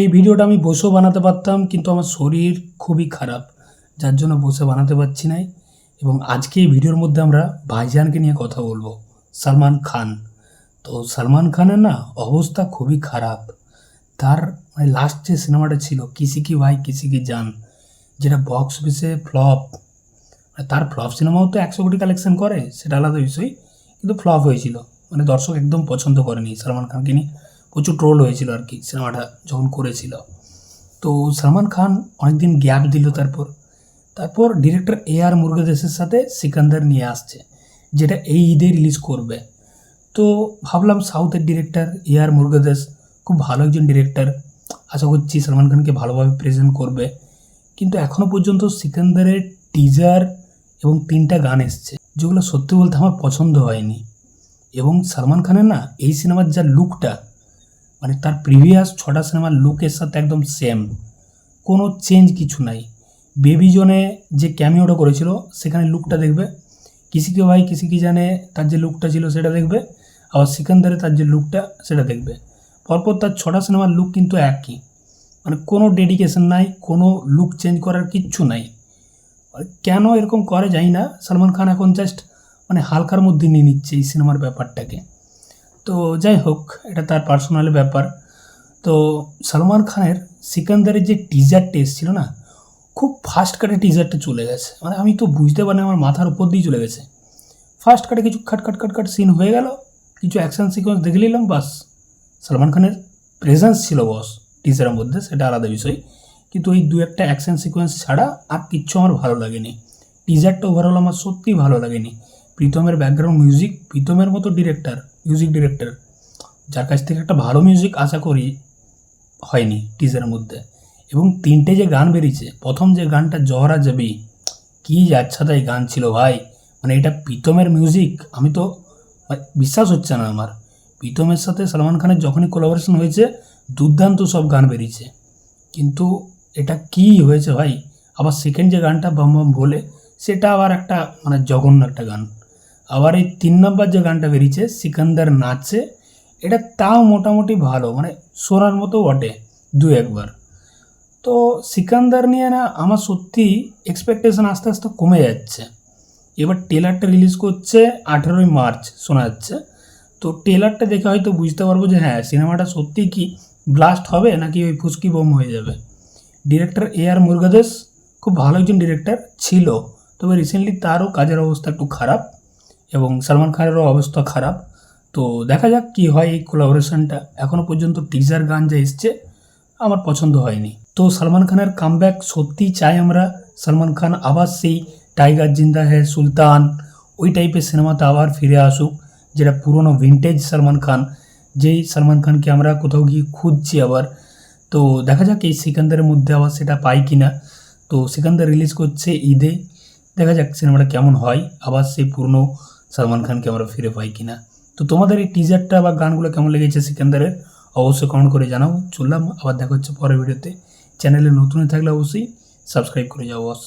এই ভিডিওটা আমি বসেও বানাতে পারতাম, কিন্তু আমার শরীর খুবই খারাপ, যার জন্য বসে বানাতে পারছি না এবং আজকে এই ভিডিওর মধ্যে আমরা ভাইজানকে নিয়ে কথা বলব, সালমান খান। তো সালমান খানের না অবস্থা খুবই খারাপ। তার মানে লাস্ট যে সিনেমাটা ছিল, কিসি কি ভাই, কিসি কি জান, যেটা বক্স অফিসে ফ্লপ তার ফ্লপ সিনেমাও তো একশো কোটি কালেকশন করে, সেটা আলাদা বিষয়, কিন্তু ফ্লপ হয়েছিল। মানে দর্শক একদম পছন্দ করেনি সালমান খানকে নিয়ে। প্রচুর ট্রোল হয়েছিল আর কি সিনেমাটা যখন করেছিল। তো সালমান খান অনেকদিন গ্যাপ দিল তারপর। তারপর ডিরেক্টর এ আর মুরগাদেশের সাথে সিকান্দার নিয়ে আসছে, যেটা এই ঈদে রিলিজ করবে। তো ভাবলাম সাউথের ডিরেক্টর এ আর মুরগাদেশ খুব ভালো একজন ডিরেক্টর আশা করছি সালমান খানকে ভালোভাবে প্রেজেন্ট করবে। কিন্তু এখনও পর্যন্ত সিকান্দারের টিজার এবং তিনটা গান এসছে, যেগুলো সত্যি বলতে আমার পছন্দ হয়নি। এবং সালমান খানের না এই সিনেমার যা লুকটা মানে তার প্রিভিয়াস ছটা সিনেমার লুকের সাথে একদম সেম কোনো চেঞ্জ কিছু নাই। বেবি জোনে যে ক্যামিওটা করেছিল, সেখানে লুকটা দেখবে। কিসিকে ভাই কিসি কি জানে তার যে লুকটা ছিল, সেটা দেখবে। আবার সিকান্দারে তার যে লুকটা সেটা দেখবে। পরপর তার ছটা সিনেমার লুক কিন্তু একই। মানে কোনো ডেডিকেশন নাই, কোনো লুক চেঞ্জ করার কিচ্ছু নাই। কেন এরকম করে জানি না। সালমান খান এখন জাস্ট মানে হালকার মধ্যে নিয়ে নিচ্ছে এই সিনেমার ব্যাপারটাকে। তো যাই হোক, এটা তার পার্সোনাল ব্যাপার। তো সালমান খানের সিকান্দারের যে টিজারটা এসেছিল না, খুব ফাস্ট কাটে টিজারটা চলে গেছে। মানে আমি তো বুঝতে পারি আমার মাথার উপর দিয়ে চলে গেছে। ফার্স্ট কাটে কিছু খাট খাট খাট খাট সিন হয়ে গেল, কিছু অ্যাকশন সিকোয়েন্স দেখে নিলাম, বাস। সালমান খানের প্রেজেন্স ছিল বস টিজারের মধ্যে, সেটা আলাদা বিষয়। কিন্তু ওই দু একটা অ্যাকশন সিকোয়েন্স ছাড়া আর কিচ্ছু আমার ভালো লাগেনি। টিজারটা ওভারঅল আমার সত্যিই ভালো লাগেনি। প্রীতমের ব্যাকগ্রাউন্ড মিউজিক প্রীতমের মতো ডিরেক্টর মিউজিক ডিরেক্টর যার কাছ থেকে একটা ভালো মিউজিক আশা করি হয়নি টিজারের মধ্যে। এবং তিনটে যে গান বেরিয়েছে, প্রথম যে গানটা জহরা যাবি কী যাচ্ছা তাই গান ছিল ভাই। মানে এটা প্রীতমের মিউজিক আমি তো মানে বিশ্বাস হচ্ছে না আমার। প্রীতমের সাথে সালমান খানের যখনই কোলাবোরেশন হয়েছে, দুর্দান্ত সব গান বেরিয়েছে। কিন্তু এটা কি হয়েছে ভাই? আবার সেকেন্ড যে গানটা বাম বাম বলে, সেটা আবার একটা মানে জঘন্য একটা গান। আবার এই তিন নম্বর যে গানটা বেরিয়েছে, সিকান্দার নাচে এটা তাও মোটামুটি ভালো মানে শোনার মতো বটে দু একবার। তো সিকান্দার নিয়ে না আমার সত্যি এক্সপেকটেশন আস্তে আস্তে কমে যাচ্ছে। এবার টেলারটা রিলিজ করছে আঠেরোই মার্চ, শোনা যাচ্ছে। তো টেলারটা দেখে হয়তো বুঝতে পারব যে হ্যাঁ সিনেমাটা সত্যিই কি ব্লাস্ট হবে নাকি ওই ফুসকি বোম হয়ে যাবে। ডিরেক্টর এ আর মুরগাদেশ, খুব ভালো একজন ডিরেক্টর ছিল, তবে রিসেন্টলি তারও কাজের অবস্থা একটু খারাপ। এবং সালমান খানেরও অবস্থা খারাপ। তো দেখা যাক কি হয় এই কোলাবোরেশনটা এখনও পর্যন্ত টিজার গান যা এসছে, আমার পছন্দ হয়নি। তো সালমান খানের কামব্যাক সত্যিই চাই আমরা। সালমান খান আবার সেই টাইগার জিন্দা হ্যায় সুলতান, ওই টাইপের সিনেমাতে আবার ফিরে আসুক, যেটা পুরনো ভিনটেজ সালমান খান, যেই সালমান খানকে আমরা কোথাও গিয়ে খুঁজছি আবার। তো দেখা যাক এই সিকান্দারের মধ্যে আবার সেটা পাই কি না তো সিকান্দার রিলিজ করছে ঈদে। দেখা যাক সিনেমাটা কেমন হয়। আবার সেই পুরনো সালমান খানকে আমরা ফিরে পাই কিনা। তো তোমাদের এই টিজারটা বা গানগুলো কেমন লেগেছে সিকান্দারের? অবশ্যই কমেন্ট করে জানাও। চললাম, আবার দেখা হচ্ছে পরের ভিডিওতে। চ্যানেলে নতুন থাকলে অবশ্যই সাবস্ক্রাইব করে যাও বস